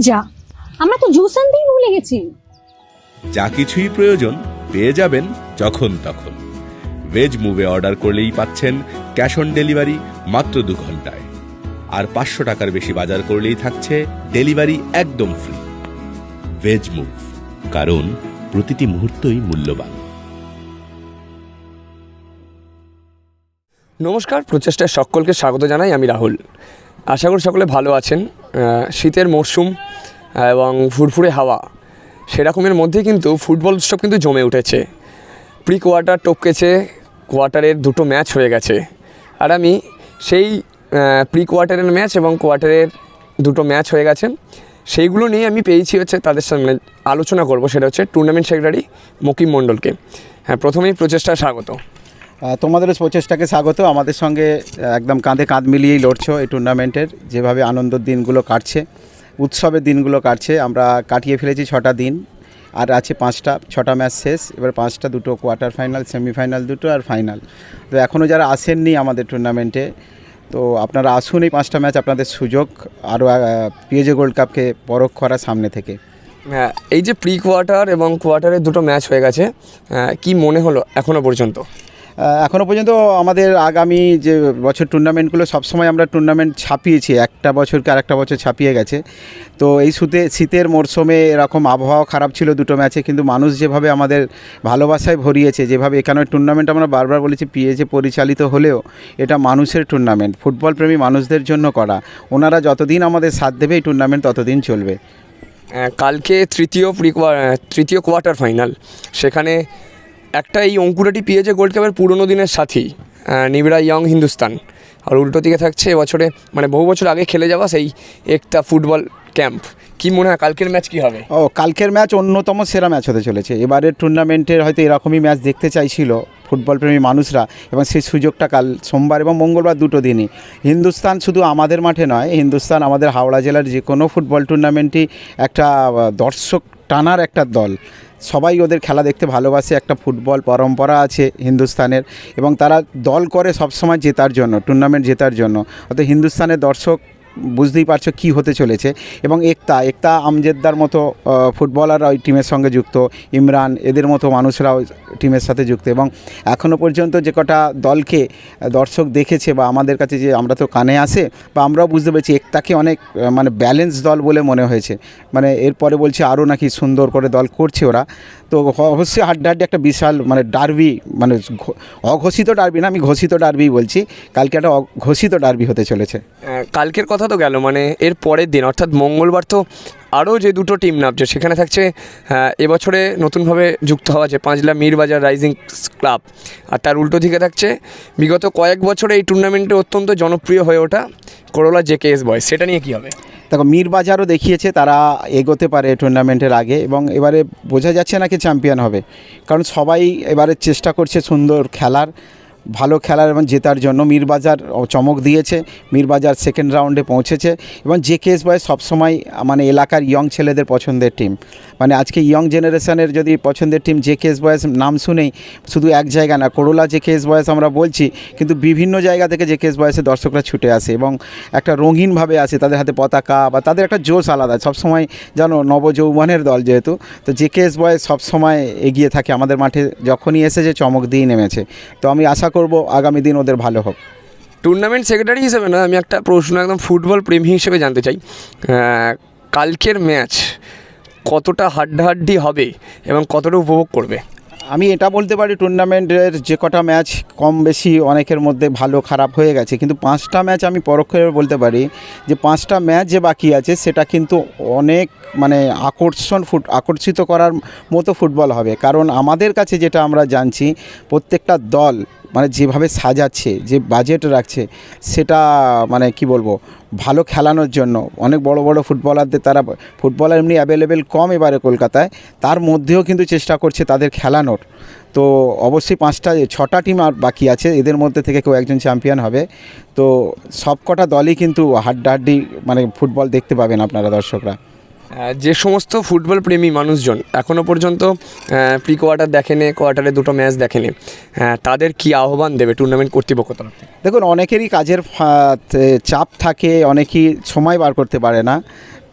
যা। আমরা তো জুস আনতেই ভুলে গেছি। যা কিছুই প্রয়োজন পেয়ে যাবেন যখন তখন। ভেজ মুভে অর্ডার করলেই পাচ্ছেন ক্যাশ অন ডেলিভারি মাত্র দু ঘন্টায়। আর পাঁচশো টাকার বেশি বাজার করলেই থাকছে ডেলিভারি একদম ফ্রি ভেজ মুভ কারণ প্রতিটি মুহূর্তই মূল্যবান। নমস্কার প্রচেষ্টায় সকলকে স্বাগত জানাই আমি রাহুল। আশা করি সকলে ভালো আছেন। শীতের মরশুম এবং ফুরফুরে হাওয়া, সেরকমের মধ্যে কিন্তু ফুটবল উৎসব কিন্তু জমে উঠেছে। প্রি কোয়ার্টার টপকেছে, কোয়ার্টারের দুটো ম্যাচ হয়ে গেছে। আর আমি সেই প্রি কোয়ার্টারের ম্যাচ এবং কোয়ার্টারের দুটো ম্যাচ হয়ে গেছে। সেইগুলো নিয়ে আমি পেয়েছি হচ্ছে তাদের সামনে আলোচনা করব, সেটা হচ্ছে টুর্নামেন্ট সেক্রেটারি মকিম মণ্ডলকে। হ্যাঁ প্রথমেই প্রচেষ্টা স্বাগত। তোমাদের প্রচেষ্টাকে স্বাগত। আমাদের সঙ্গে একদম কাঁধে কাঁধ মিলিয়েই লড়ছো এই টুর্নামেন্টের যেভাবে আনন্দের দিনগুলো কাটছে, উৎসবের দিনগুলো কাটছে, আমরা কাটিয়ে ফেলেছি ছটা দিন। আর আছে পাঁচটা, ছটা ম্যাচ শেষ, এবার পাঁচটা দুটো কোয়ার্টার ফাইনাল সেমিফাইনাল দুটো আর ফাইনাল তো এখনও যারা আসেননি আমাদের টুর্নামেন্টে তো আপনারা আসুন এই পাঁচটা ম্যাচ, আপনাদের সুযোগ। আরও পিএজে গোল্ড কাপকে পরখ করা সামনে থেকে। হ্যাঁ এই যে প্রি কোয়ার্টার এবং কোয়ার্টারের দুটো ম্যাচ হয়ে গেছে কি মনে হলো এখনও পর্যন্ত? আহ, এখনও পর্যন্ত আমাদের আগামী যে বছর টুর্নামেন্টগুলো সবসময় আমরা টুর্নামেন্ট ছাপিয়েছি একটা বছরকে আরেকটা বছর ছাপিয়ে গেছে। তো এই শীতে শীতের মরশুমে এরকম আবহাওয়া খারাপ ছিল দুটো ম্যাচে কিন্তু মানুষ যেভাবে আমাদের ভালোবাসায় ভরিয়েছে যেভাবে এখানে টুর্নামেন্ট আমরা বারবার বলেছি পিএজে পরিচালিত হলেও এটা মানুষের টুর্নামেন্ট ফুটবল প্রেমী মানুষদের জন্য করা। ওনারা যতদিন আমাদের সাথ দেবে এই টুর্নামেন্ট ততদিন চলবে। কালকে তৃতীয় প্রি তৃতীয় কোয়ার্টার ফাইনাল সেখানে একটা এই অঙ্কুরাটি পেয়েছে গোল্ড কাপের পুরনো দিনের সাথী নিবিড়া ইয়ং হিন্দুস্তান। আর উল্টো দিকে থাকছে এবছরে মানে বহু বছর আগে খেলে যাওয়া সেই একটা ফুটবল ক্যাম্প। কি মনে হয় কালকের ম্যাচ কি হবে? ও, কালকের ম্যাচ অন্যতম সেরা ম্যাচ হতে চলেছে। এবারের টুর্নামেন্টের হয়তো এরকমই ম্যাচ দেখতে চাইছিল ফুটবল প্রেমী মানুষরা, এবং সেই সুযোগটা কাল সোমবার এবং মঙ্গলবার দুটো দিনই। হিন্দুস্তান শুধু আমাদের মাঠে নয়, হিন্দুস্তান আমাদের হাওড়া জেলার যে কোনো ফুটবল টুর্নামেন্টই একটা দর্শক টানার একটা দল। সবাই ওদের খেলা দেখতে ভালোবাসে, একটা ফুটবল পরম্পরা আছে হিন্দুস্তানের এবং তারা দল করে সবসময় জেতার জন্য টুর্নামেন্ট জেতার জন্য। অর্থাৎ হিন্দুস্তানের দর্শক বুঝতেই পারছ কী হতে চলেছে। এবং একতা একতা আমজেদ্দার মতো ফুটবলাররা ওই টিমের সঙ্গে যুক্ত। ইমরান, এদের মতো মানুষরাও টিমের সাথে যুক্ত। এবং এখনও পর্যন্ত যে কটা দলকে দর্শক দেখেছে বা আমাদের কাছে যে আমরা তো কানে আসে, বা আমরাও বুঝতে পেরেছি, একতাকে অনেক মানে ব্যালেন্স দল বলে মনে হয়েছে। মানে এরপরে বলছে আরও নাকি সুন্দর করে দল করছে ওরা। তো অবশ্যই হাড্ডাহাড্ডি একটা বিশাল মানে ডার্বি মানে অঘোষিত ডার্বি না, আমি ঘোষিত ডার্বি বলছি। কালকে একটা অঘোষিত ডার্বি হতে চলেছে। কালকের কথা তো গেল মানে এর পরের দিন, অর্থাৎ মঙ্গলবার তো আরও যে দুটো টিম নামছে, সেখানে থাকছে এবছরে নতুনভাবে যুক্ত হওয়া আছে পাঁচলা মিরবাজার রাইজিং ক্লাব। আর তার উল্টো দিকে থাকছে, বিগত কয়েক বছরে এই টুর্নামেন্টে অত্যন্ত জনপ্রিয় হয়ে ওঠা করোলা জেকেএস বয় সেটা নিয়ে কী হবে? দেখো, মিরবাজারও দেখিয়েছে তারা এগোতে পারে টুর্নামেন্টের আগে এবং এবারে বোঝা যাচ্ছে না কি চ্যাম্পিয়ন হবে। কারণ সবাই এবারে চেষ্টা করছে সুন্দর খেলার। ভালো খেলার এবং জেতার জন্য মীরবাজার চমক দিয়েছে। মীরবাজার সেকেন্ড রাউন্ডে পৌঁছেছে এবং জে কেএস বয় সবসময় মানে এলাকার ইয়ং ছেলেদের পছন্দের টিম মানে আজকে ইয়ং জেনারেশনের যদি পছন্দের টিম জে কেএস বয়েস নাম শুনেই, শুধু এক জায়গা না করোলা জে কেএস বয়েস আমরা বলছি, কিন্তু বিভিন্ন জায়গা থেকে জে কেএস বয়েসের দর্শকরা ছুটে আসে এবং একটা রঙিনভাবে আসে, তাদের হাতে পতাকা বা তাদের একটা জোশ আলাদা। সবসময় জানো নবযৌবনের দল যেহেতু, তো জে কেএস বয়েস সবসময় এগিয়ে থাকে আমাদের মাঠে, যখনই এসেছে চমক দিয়ে নেমেছে। তো আমি আশা করব আগামী দিন ওদের ভালো হোক। টুর্নামেন্ট সেক্রেটারি হিসেবে না আমি একটা প্রশ্ন একদম ফুটবল প্রেমী হিসেবে জানতে চাই। কালকের ম্যাচ কতটা হাড্ডাহাড্ডি হবে এবং কতটা উপভোগ করবে? আমি এটা বলতে পারি টুর্নামেন্টের যে কটা ম্যাচ কম বেশি অনেকের মধ্যে ভালো খারাপ হয়ে গেছে। কিন্তু পাঁচটা ম্যাচ আমি পরোক্ষভাবে বলতে পারি যে পাঁচটা ম্যাচ যে বাকি আছে সেটা কিন্তু অনেক মানে আকর্ষণ ফুট আকর্ষিত করার মতো ফুটবল হবে। কারণ আমাদের কাছে যেটা আমরা জানছি প্রত্যেকটা দল মানে যেভাবে সাজাচ্ছে, যে বাজেট রাখছে, সেটা মানে কি বলব, ভালো খেলানোর জন্য। অনেক বড় বড় ফুটবলারদের তারা ফুটবলার এমনি অ্যাভেলেবেল কম এবারে কলকাতায়, তার মধ্যেও কিন্তু চেষ্টা করছে তাদের খেলানোর। তো অবশ্যই পাঁচটা, ছটা টিম আর বাকি আছে, এদের মধ্যে থেকে কেউ একজন চ্যাম্পিয়ন হবে। তো সবকটা দলই কিন্তু হাড্ডাহাড্ডি মানে ফুটবল দেখতে পাবেন আপনারা দর্শকরা। যে সমস্ত ফুটবল প্রেমী মানুষজন এখনও পর্যন্ত প্রি কোয়ার্টার দেখেনি কোয়ার্টারে দুটো ম্যাচ দেখেনি তাদের কি আহ্বান দেবে টুর্নামেন্ট কর্তৃপক্ষ তরফ দেখুন, অনেকেরই কাজের চাপ থাকে, অনেকেই সময় বার করতে পারে না।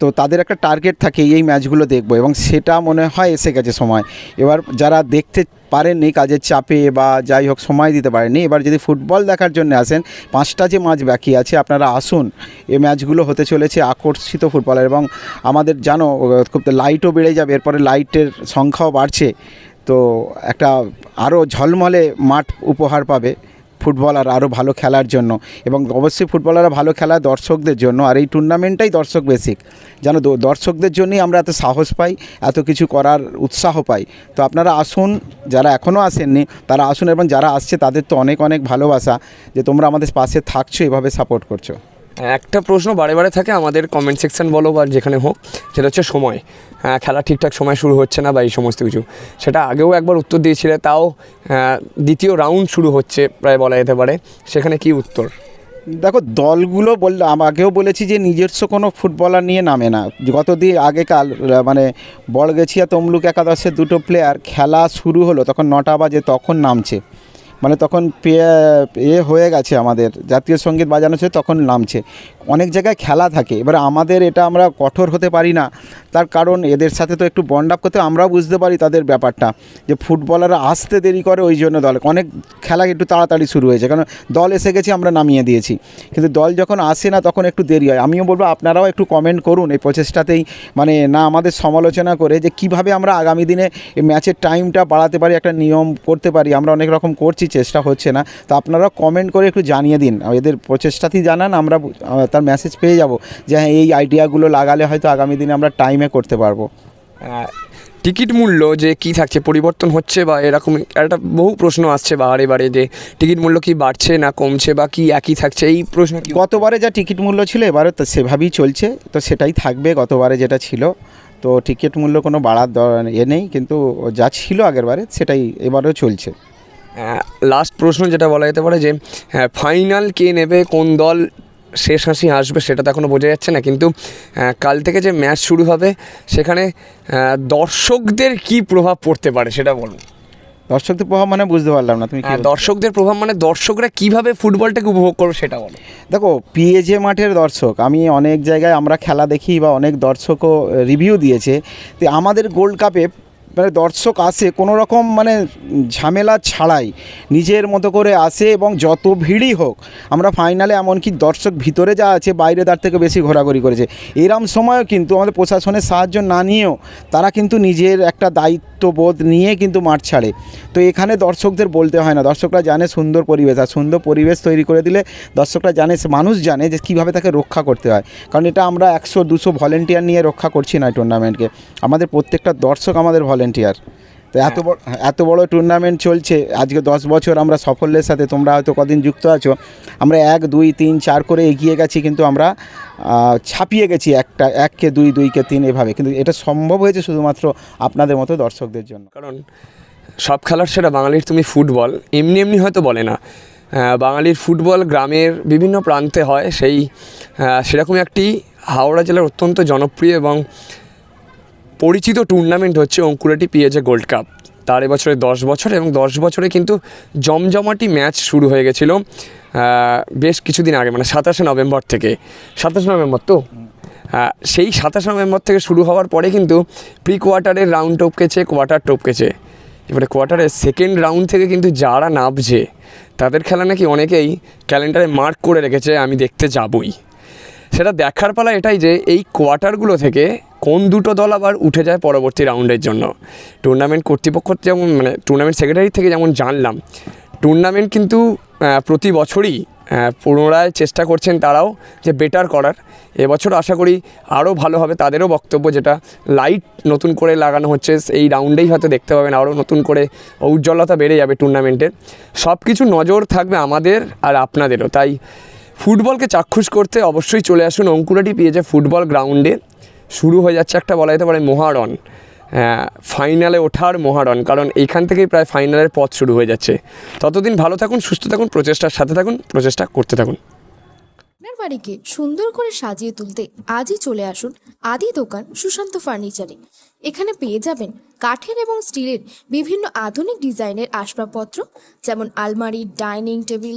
তো তাদের একটা টার্গেট থাকে এই ম্যাচগুলো দেখব এবং সেটা মনে হয় এসে গেছে সময়। এবার যারা দেখতে পারেননি কাজের চাপে বা যাই হোক সময় দিতে পারেননি, এবার যদি ফুটবল দেখার জন্য আসেন, পাঁচটা যে ম্যাচ বাকি আছে, আপনারা আসুন। এই ম্যাচগুলো হতে চলেছে আকর্ষিত ফুটবলার এবং আমাদের জানো খুব লাইটও বেড়ে যাবে, এরপরে লাইটের সংখ্যাও বাড়ছে। তো একটা আরও ঝলমলে মাঠ উপহার পাবে। ফুটবলার আরও ভালো খেলার জন্য এবং অবশ্যই ফুটবলাররা ভালো খেলা দর্শকদের জন্য আর এই টুর্নামেন্টটাই দর্শক বেসিক যেন দর্শকদের জন্যই আমরা এত সাহস পাই, এত কিছু করার উৎসাহ পাই। তো আপনারা আসুন, যারা এখনও আসেননি, তারা আসুন এবং যারা আসছে তাদের তো অনেক অনেক ভালোবাসা যে তোমরা আমাদের পাশে থাকছো, এভাবে সাপোর্ট করছ। একটা প্রশ্ন বারে বারে থাকে আমাদের কমেন্ট সেকশন বলো বা যেখানে হোক সেটা হচ্ছে সময়। হ্যাঁ, খেলা ঠিকঠাক সময় শুরু হচ্ছে না বা এই সমস্ত কিছু। সেটা আগেও একবার উত্তর দিয়েছিলে তাও দ্বিতীয় রাউন্ড শুরু হচ্ছে প্রায় বলা যেতে পারে। সেখানে কি উত্তর? দেখো দলগুলো বললে আগেও বলেছি যে নিজস্ব কোনো ফুটবলার নিয়ে নামে না। গতদিন আগেকাল মানে বড়গেছিয়া তমলুক একাদশের দুটো প্লেয়ার খেলা শুরু হলো তখন নটা বাজে তখন নামছে। মানে তখন এ হয়ে গেছে আমাদের। জাতীয় সংগীত বাজানো তখন নামছে। অনেক জায়গায় খেলা থাকে। এবার আমাদের এটা আমরা কঠোর হতে পারি না। তার কারণ এদের সাথে তো একটু বন্ড আপ করতে আমরাও বুঝতে পারি তাদের ব্যাপারটা। যে ফুটবলাররা আসতে দেরি করে ওই জন্য দল। অনেক খেলা একটু তাড়াতাড়ি শুরু হয়েছে। কারণ দল এসে গেছে, আমরা নামিয়ে দিয়েছি। কিন্তু দল যখন আসে না, তখন একটু দেরি হয়। আমিও বলব, আপনারাও একটু কমেন্ট করুন এই প্রচেষ্টাতেই। মানে না আমাদের সমালোচনা করে যে কীভাবে আমরা আগামী দিনে এই ম্যাচের টাইমটা বাড়াতে পারি, একটা নিয়ম করতে পারি। আমরা অনেক রকম করছি, চেষ্টা হচ্ছে না। তো আপনারা কমেন্ট করে একটু জানিয়ে দিন। এদের প্রচেষ্টাতেই জানান, আমরা তার মেসেজ পেয়ে যাব যে হ্যাঁ এই আইডিয়াগুলো লাগালে হয়তো আগামী দিনে আমরা টাইমে করতে পারব। টিকিট মূল্য যে কি থাকছে পরিবর্তন হচ্ছে বা এরকম একটা বহু প্রশ্ন আসছে বারে বারে যে টিকিট মূল্য কি বাড়ছে না কমছে বা কি একই থাকছে এই প্রশ্ন গতবারে যা টিকিট মূল্য ছিল এবারে তো সেভাবেই চলছে তো সেটাই থাকবে গতবারে যেটা ছিল। তো টিকিট মূল্য কোনো বাড়ার এ নেই কিন্তু যা ছিল আগেরবারে সেটাই এবারেও চলছে। লাস্ট প্রশ্ন যেটা বলা যেতে পারে যে হ্যাঁ ফাইনাল কে নেবে কোন দল শেষ হাসি আসবে সেটা তো এখনও বোঝা যাচ্ছে না কিন্তু কাল থেকে যে ম্যাচ শুরু হবে সেখানে দর্শকদের কি প্রভাব পড়তে পারে সেটা বলুন দর্শকদের প্রভাব মানে বুঝতে পারলাম না তুমি হ্যাঁ? দর্শকদের প্রভাব মানে দর্শকরা কীভাবে ফুটবলটাকে উপভোগ করবে সেটা বলো দেখো পিএজে মাঠের দর্শক আমি অনেক জায়গায় আমরা খেলা দেখি বা অনেক দর্শকও রিভিউ দিয়েছে তো আমাদের গোল্ড কাপে মানে দর্শক আসে, কোনো রকম মানে ঝামেলা ছাড়াই নিজের মতো করে আসে এবং যত ভিড়ই হোক, আমরা ফাইনালে এমনকি দর্শক ভিতরে যা আছে, বাইরে তার থেকে বেশি ঘোরাঘুরি করেছে। এরম সময়ও কিন্তু আমাদের প্রশাসনের সাহায্য না নিয়েও তারা কিন্তু নিজের একটা দায়িত্ববোধ নিয়ে কিন্তু মাঠ ছাড়ে। তো এখানে দর্শকদের বলতে হয় না, দর্শকরা জানে সুন্দর পরিবেশ, আর সুন্দর পরিবেশ তৈরি করে দিলে দর্শকরা জানে, মানুষ জানে যে কীভাবে তাকে রক্ষা করতে হয়। কারণ এটা আমরা একশো, দুশো ভলেন্টিয়ার নিয়ে রক্ষা করছি না টুর্নামেন্টকে আমাদের প্রত্যেকটা দর্শক আমাদের ভলেন্টিয়ার তো এত বড় এত বড় টুর্নামেন্ট চলছে। আজকে দশ বছর আমরা সাফল্যের সাথে তোমরা হয়তো কদিন যুক্ত আছো। আমরা এক, দুই, তিন, চার করে এগিয়ে গেছি, কিন্তু আমরা ছাপিয়ে গেছি একটা, এককে দুই, দুইকে তিন এভাবে। কিন্তু এটা সম্ভব হয়েছে শুধুমাত্র আপনাদের মতো দর্শকদের জন্য। কারণ সব খেলার সেটা বাঙালির তুমি ফুটবল। এমনি এমনি হয়তো বলে না। বাঙালির ফুটবল গ্রামের বিভিন্ন প্রান্তে হয়। সেই সেরকমই একটি হাওড়া জেলার অত্যন্ত জনপ্রিয় এবং পরিচিত টুর্নামেন্ট হচ্ছে অঙ্কুরাটি পিএজে গোল্ড কাপ। তার এবছরে দশ বছর এবং দশ বছরে কিন্তু জমজমাটি ম্যাচ শুরু হয়ে গেছিল বেশ কিছুদিন আগে মানে সাতাশে নভেম্বর থেকে। সাতাশে নভেম্বর তো? সেই সাতাশে নভেম্বর থেকে শুরু হওয়ার পরে কিন্তু প্রি কোয়ার্টারের রাউন্ড টপকেছে কোয়ার্টার টপকেছে। এবারে কোয়ার্টারের সেকেন্ড রাউন্ড থেকে কিন্তু যারা নামছে, তাদের খেলা নাকি অনেকেই ক্যালেন্ডারে মার্ক করে রেখেছে, আমি দেখতে যাবই। সেটা দেখার পালা এটাই যে, এই কোয়ার্টারগুলো থেকে কোন দুটো দল আবার উঠে যায় পরবর্তী রাউন্ডের জন্য? টুর্নামেন্ট কর্তৃপক্ষ যেমন মানে টুর্নামেন্ট সেক্রেটারি থেকে যেমন জানলাম টুর্নামেন্ট কিন্তু প্রতি বছরই পুনরায় চেষ্টা করছেন তারাও যে বেটার করার। এবছর আশা করি আরও ভালো হবে তাদেরও বক্তব্য যেটা লাইট নতুন করে লাগানো হচ্ছে, এই রাউন্ডেই হয়তো দেখতে পাবেন আরও নতুন করে উজ্জ্বলতা বেড়ে যাবে টুর্নামেন্টের সব কিছু নজর থাকবে আমাদের আর আপনাদেরও। তাই ফুটবলকে চাক্ষুষ করতে অবশ্যই চলে আসুন অঙ্কুরাটি পেয়েছে ফুটবল গ্রাউন্ডে শুরু হয়ে যাচ্ছে একটা বলা যেতে পারে মহারণ ফাইনালে ওঠার মহারণ, কারণ এইখান থেকেই প্রায় ফাইনালের পথ শুরু হয়ে যাচ্ছে। ততদিন ভালো থাকুন, সুস্থ থাকুন, প্রচেষ্টার সাথে থাকুন, প্রচেষ্টা করতে থাকুন। আপনার বাড়িকে সুন্দর করে সাজিয়ে তুলতে আজই চলে আসুন আদি দোকান সুশান্ত ফার্নিচারে। এখানে পেয়ে যাবেন কাঠের এবং স্টিলের বিভিন্ন আধুনিক ডিজাইনের আসবাবপত্র, যেমন আলমারি, ডাইনিং টেবিল